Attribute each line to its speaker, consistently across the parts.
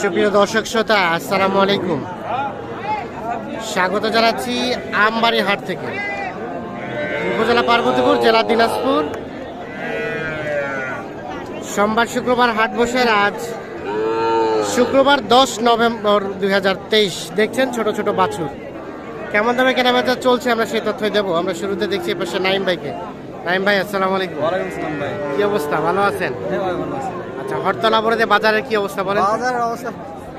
Speaker 1: সুপ্রিয় দর্শক শ্রোতা আসসালামু আলাইকুম। স্বাগত জানাচ্ছি আমবাড়ি হাট থেকে। উপজেলা পার্বতীপুর জেলা দিনাজপুর। সোমবার শুক্রবার হাট বসে আজ শুক্রবার দশ নভেম্বর দুই হাজার তেইশ। দেখছেন ছোট ছোট বাছুর। কেমন দামে কেনাবেচা চলছে আমরা সেই তথ্যই দেবো। আমরা শুরুতে দেখছি এ পাশে নাইম ভাইকে। নাইম ভাই আসসালামু আলাইকুম।
Speaker 2: ভাই।
Speaker 1: কি অবস্থা? ভালো আছেন?
Speaker 2: হ্যাঁ
Speaker 1: আচ্ছা হরতলা বলে বাজারের কি অবস্থা বলেন?
Speaker 2: বাজারের অবস্থা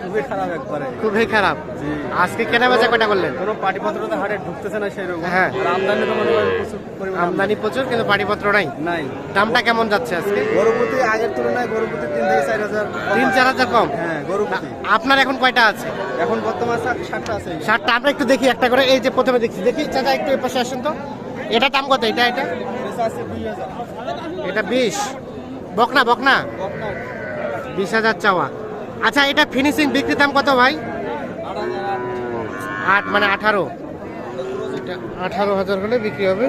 Speaker 2: খুবই খারাপ একবারে।
Speaker 1: খুবই খারাপ। আজকে কেনা বেচা কয়টা করলেন?
Speaker 2: কোনো পাটিপত্র তো হাটে ঢুকতেছে না সেই রকম
Speaker 1: হ্যাঁ।
Speaker 2: আর আমদানি তো মনে করেন প্রচুর পরিমাণে
Speaker 1: আমদানি। প্রচুর কিন্তু পানিপত্র নাই।
Speaker 2: নাই।
Speaker 1: দামটা কেমন যাচ্ছে আজকে?
Speaker 2: গরুপতি আগের তুলনায় গরুপতি তিন থেকে চার হাজার
Speaker 1: তিন চার হাজার কম?
Speaker 2: হ্যাঁ গরুপতি
Speaker 1: আপনার এখন কয়টা আছে?
Speaker 2: এখন বর্তমান ষাট- ষাটটা আছে।
Speaker 1: ষাটটা আমরা একটু দেখি একটা করে। এই যে প্রথমে দেখছি দেখি। চাচা একটু পাশে আসেন তো। এটা দাম কত? এটা এটা? এটা বিশ বকনা? বকনা বিশ হাজার চাওয়া। আচ্ছা এটা ফিনিশিং বিক্রির দাম কত ভাই?
Speaker 2: আট
Speaker 1: মানে আঠারো। এটা আঠারো হাজার হলে বিক্রি হবে।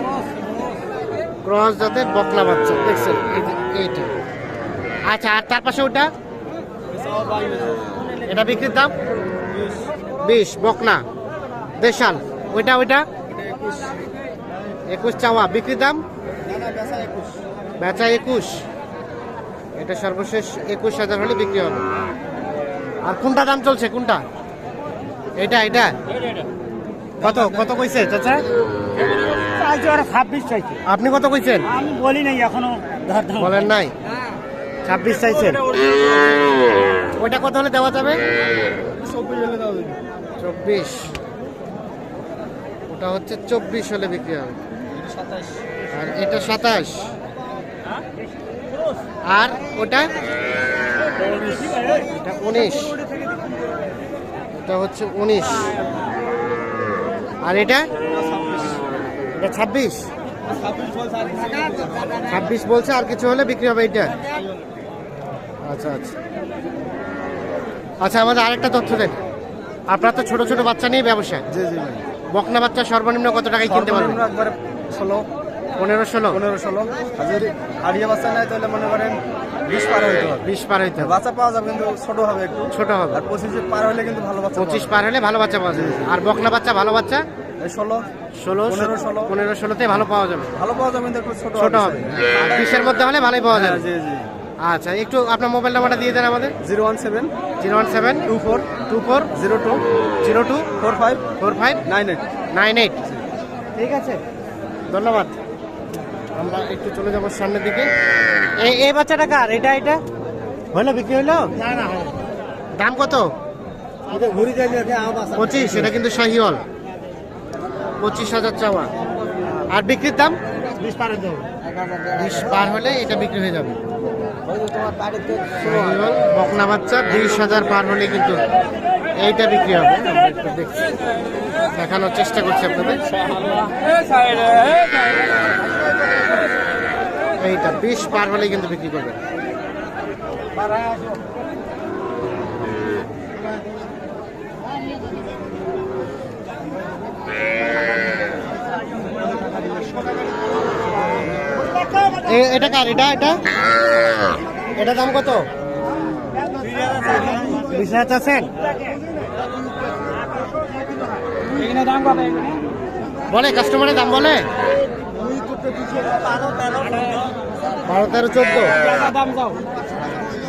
Speaker 1: ক্রস জাতের বকনা বাচ্চা দেখছেন? এই এইটা। আচ্ছা আর তার পাশে ওটা? এটা বিক্রির দাম?
Speaker 2: বিশ।
Speaker 1: বকনা দেশাল। ওইটা ওইটা?
Speaker 2: একুশ।
Speaker 1: চাওয়া। বিক্রির দাম?
Speaker 2: বেচা একুশ।
Speaker 1: এটা সর্বশেষ একুশ হাজার হলে বিক্রি হবে। আর কোনটা দাম চলছে কোনটা? এটা এটা। কত কত কইছে চাচা?
Speaker 3: ছাব্বিশ চাইছে।
Speaker 1: আপনি কত কইছেন?
Speaker 3: আমি বলি নাই এখনও।
Speaker 1: বলেন নাই। ছাব্বিশ চাইছেন ওইটা কত হলে দেওয়া যাবে?
Speaker 2: চব্বিশ হলে
Speaker 1: চব্বিশ। ওটা হচ্ছে চব্বিশ হলে বিক্রি হবে।
Speaker 2: সাতাশ
Speaker 1: আর এটা সাতাশ। আর ওটা? এটা উনিশ। এটা হচ্ছে উনিশ। আর এটা? এটা ছাব্বিশ। ছাব্বিশ বলছে আর কিছু হলে বিক্রি হবে এটা আচ্ছা আচ্ছা। আচ্ছা আমাদের আরেকটা তথ্য দেন। আপনার তো ছোট ছোট বাচ্চা নিয়ে ব্যবসা।
Speaker 2: জি জি
Speaker 1: বকনা বাচ্চা সর্বনিম্ন কত টাকায় কিনতে পারবেন?
Speaker 2: একবারে ষোলো।
Speaker 1: পনেরো ষোলো
Speaker 2: পনেরো ষোলো আর যদি আড়িয়া বাচ্চা নেয় তাহলে মনে করেন বিশ পার হইতে হবে।
Speaker 1: বিশ পার হইতে হবে।
Speaker 2: বাচ্চা পাওয়া যাবে কিন্তু ছোট হবে একটু।
Speaker 1: ছোট হবে।
Speaker 2: আর পঁচিশে পার হলে কিন্তু ভালো বাচ্চা
Speaker 1: পঁচিশ পার হলে ভালো বাচ্চা পাওয়া যাবে। আর বকনা বাচ্চা ভালো বাচ্চা?
Speaker 2: ষোলো।
Speaker 1: ষোলো
Speaker 2: পনেরো, ষোলো।
Speaker 1: পনেরো ষোলোতে ভালো পাওয়া যাবে।
Speaker 2: ভালো পাওয়া যাবে কিন্তু একটু ছোট
Speaker 1: ছোট হবে আর বিশের মধ্যে হলে ভালোই পাওয়া
Speaker 2: হ্যাঁ
Speaker 1: যাবে
Speaker 2: জি জি।
Speaker 1: আচ্ছা একটু আপনার মোবাইল নাম্বারটা দিয়ে দেন আমাদের।
Speaker 2: Zero one seven
Speaker 1: zero one seven
Speaker 2: two four
Speaker 1: two four
Speaker 2: zero two
Speaker 1: zero two
Speaker 2: four five
Speaker 1: four five
Speaker 2: nine eight.
Speaker 1: Nine eight. ঠিক আছে। ধন্যবাদ। আমরা একটু চলে যাব সামনের দিকে। এই বাচ্চাটা কার? এটা এটা? হলো বিক্রি হলো
Speaker 3: না না
Speaker 1: দাম কত? পঁচিশ এটা কিন্তু শাহিওয়াল। পঁচিশ হাজার চাওয়া। আর বিক্রির দাম?
Speaker 3: বিশ পারে
Speaker 1: বিশ পার হলে এটা বিক্রি হয়ে যাবে। বকনা বাচ্চা বিশ হাজার পার হলে কিন্তু এইটা বিক্রি হবে দেখছি। দেখানোর চেষ্টা করছি আপনাদের। এইটা বিশ পার হলে কিন্তু বিক্রি করবেন। এটা কার? এটা এটা? এটা দাম কত? বিশ হাজার বলে কাস্টমারের দাম বলে? বারো তেরো চোদ্দ।
Speaker 3: দাম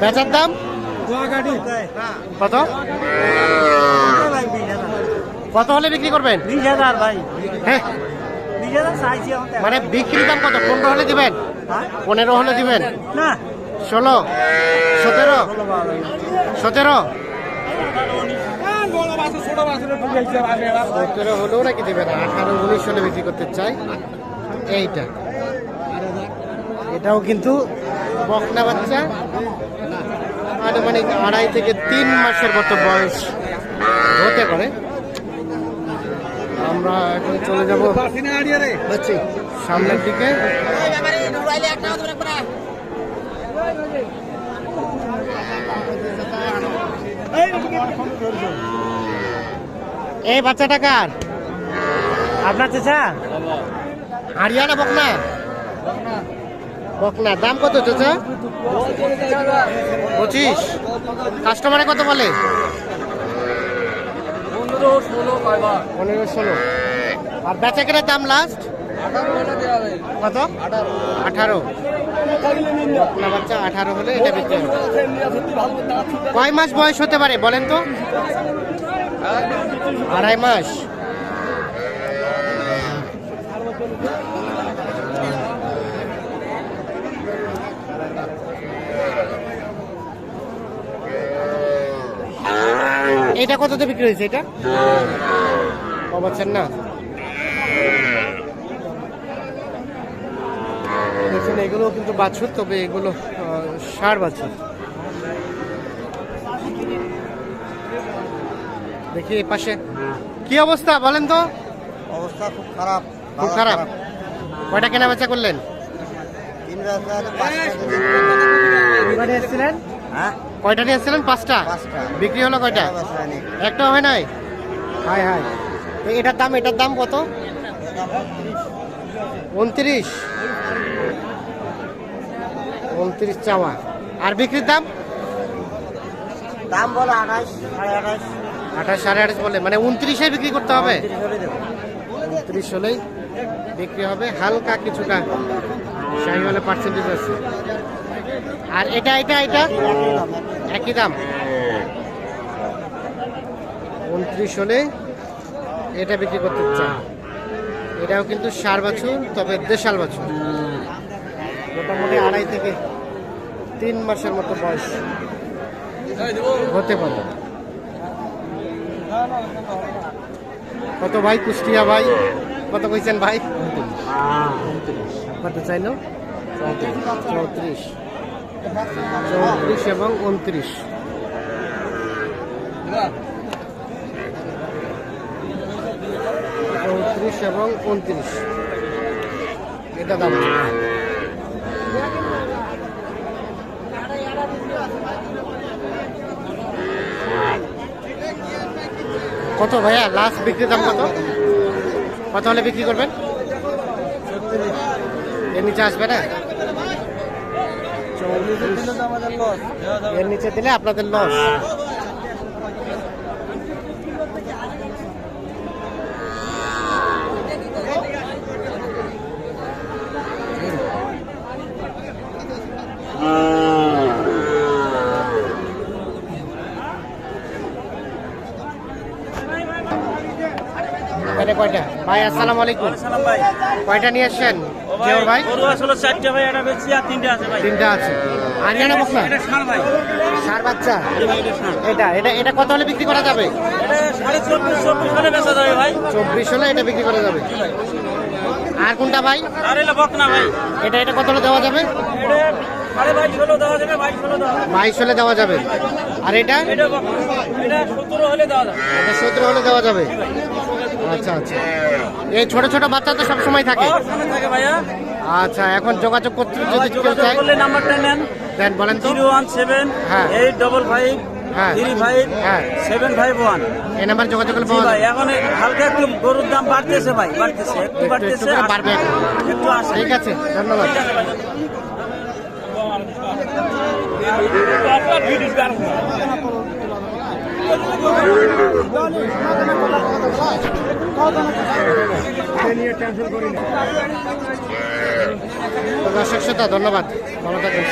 Speaker 1: বেচার দাম? কত? কত হলে বিক্রি করবেন?
Speaker 3: বিশ হাজার ভাই।
Speaker 1: হ্যাঁ মানে বিক্রি দাম কত? পনেরো হলে দিবেন?
Speaker 3: হ্যাঁ?
Speaker 1: পনেরো হলে দিবেন?
Speaker 3: না।
Speaker 1: ষোলো? সতেরো? সতেরো? সতেরো হলেও নাকি দিবেন আঠারো উনিশ হলে বিক্রি করতে চাই। এইটা। এটাও কিন্তু বকনা বাচ্চা। আনুমানিক আড়াই থেকে তিন মাসের মতো বয়স হতে পারে। আমরা এখন চলে যাব সামনের দিকে। এই বাচ্চাটা কার? আপনার চেঁচা? হারিয়ানা বকনা? বকনা। দাম কত চাচা? পঁচিশ। কাস্টমারে কত বলে?
Speaker 3: পনেরো ষোলো
Speaker 1: আর বেচা কেনার দাম লাস্ট কত? আঠারো। বকনা বাচ্চা আঠারো হলে এটা বিক্রি হবে। কয় মাস বয়স হতে পারে বলেন তো? আড়াই মাস। এটা কততে বিক্রি হয়েছে এটা? পাচ্ছেন না। দেখুন এগুলো কিন্তু বাছুর তবে এগুলো ষাঁড় বাছুর। দেখি এই পাশে। কি অবস্থা বলেন তো?
Speaker 2: অবস্থা খুব খারাপ
Speaker 1: খুব খারাপ। কয়টা কেনা বেচা করলেন কয়টা
Speaker 2: হ্যাঁ?
Speaker 1: কয়টা নিয়ে এসেছিলেন? পাঁচটা?
Speaker 2: পাঁচটা।
Speaker 1: বিক্রি হলো কয়টা? একটা হয় নাই? হায় হায়। তো এটার দাম এটার দাম কত? উনত্রিশ। উনত্রিশ চাওয়া। আর বিক্রির দাম?
Speaker 2: দাম বলো আঠাশ সাড়ে আঠাশ।
Speaker 1: আঠাশ সাড়ে আঠাশ বলে। মানে উনত্রিশে বিক্রি করতে হবে? উনত্রিশ হলেই বিক্রি হবে। হালকা কিছুটা শাহি হলে পার্সেন্টেজ আছে। আর এটা এটা এটা? একই দাম। উনত্রিশ হলে এটা বিক্রি করতে চাই এটাও কিন্তু সার বাছুর তবে দেশাল বাছুর। মোটামুটি আড়াই থেকে তিন মাসের মতো বয়স। হতে পারে। কত ভাই কুষ্টিয়া ভাই? কত কইছেন ভাই? কত চাইলো? চৌত্রিশ। চৌত্রিশ এবং উনত্রিশ। চৌত্রিশ এবং উনত্রিশ। এটা দাম। কত ভাইয়া? লাস্ট বিক্রি দাম কত? কত হলে বিক্রি করবেন? এর নিচে আসবে না? এর নিচে দিলে আপনাদের লস এখানে কয়টা? ভাই আসসালামু আলাইকুম।
Speaker 3: ভাই
Speaker 1: কয়টা নিয়ে আসছেন?
Speaker 3: ও ভাই? গরু আসলে চারটে ভাই এটা বেশি আর তিনটে আছে ভাই।
Speaker 1: তিনটা আছে। আরিয়ানা বকনা?
Speaker 3: এটা ষাঁড় ভাই।
Speaker 1: সার বাচ্চা?
Speaker 3: এটা
Speaker 1: এটা এটা কত হলে বিক্রি করা যাবে?
Speaker 3: এটা হলে বেচা যাবে ভাই।
Speaker 1: চব্বিশ হলে এটা বিক্রি করা যাবে। আর কোনটা ভাই?
Speaker 3: আর এলে বকনা ভাই।
Speaker 1: এটা এটা কত হলে দেওয়া যাবে?
Speaker 3: এটা বাইশ
Speaker 1: হলে দেওয়া যাবে। আর এটা?
Speaker 3: সতেরো হলে দেওয়া যাবে।
Speaker 1: আচ্ছা আচ্ছা। এই ছোট ছোট বাচ্চা তো সব সময় থাকে
Speaker 3: থাকে ভাইয়া।
Speaker 1: আচ্ছা এখন যোগাযোগ করতে যদি কেউ
Speaker 3: যোগাযোগ
Speaker 1: চায়
Speaker 3: করলে নাম্বারটা নেন।
Speaker 1: দেন বলেন তো।
Speaker 3: জিরো ওয়ান সেভেন
Speaker 1: হ্যাঁ।
Speaker 3: এইট ডবল ফাইভ
Speaker 1: হ্যাঁ।
Speaker 3: থ্রি ফাইভ
Speaker 1: হ্যাঁ।
Speaker 3: Seven five one.
Speaker 1: এই নাম্বার যোগাযোগ করলে
Speaker 3: জি ভাই এখন হালকা একটু গরুর দাম বাড়তেছে ভাই বাড়তেছে একটু বাড়তেছে
Speaker 1: বাড়বে।
Speaker 3: একটু আসে
Speaker 1: ঠিক আছে ধন্যবাদ। দর্শক শ্রোতা ধন্যবাদ ভালো থাকবেন।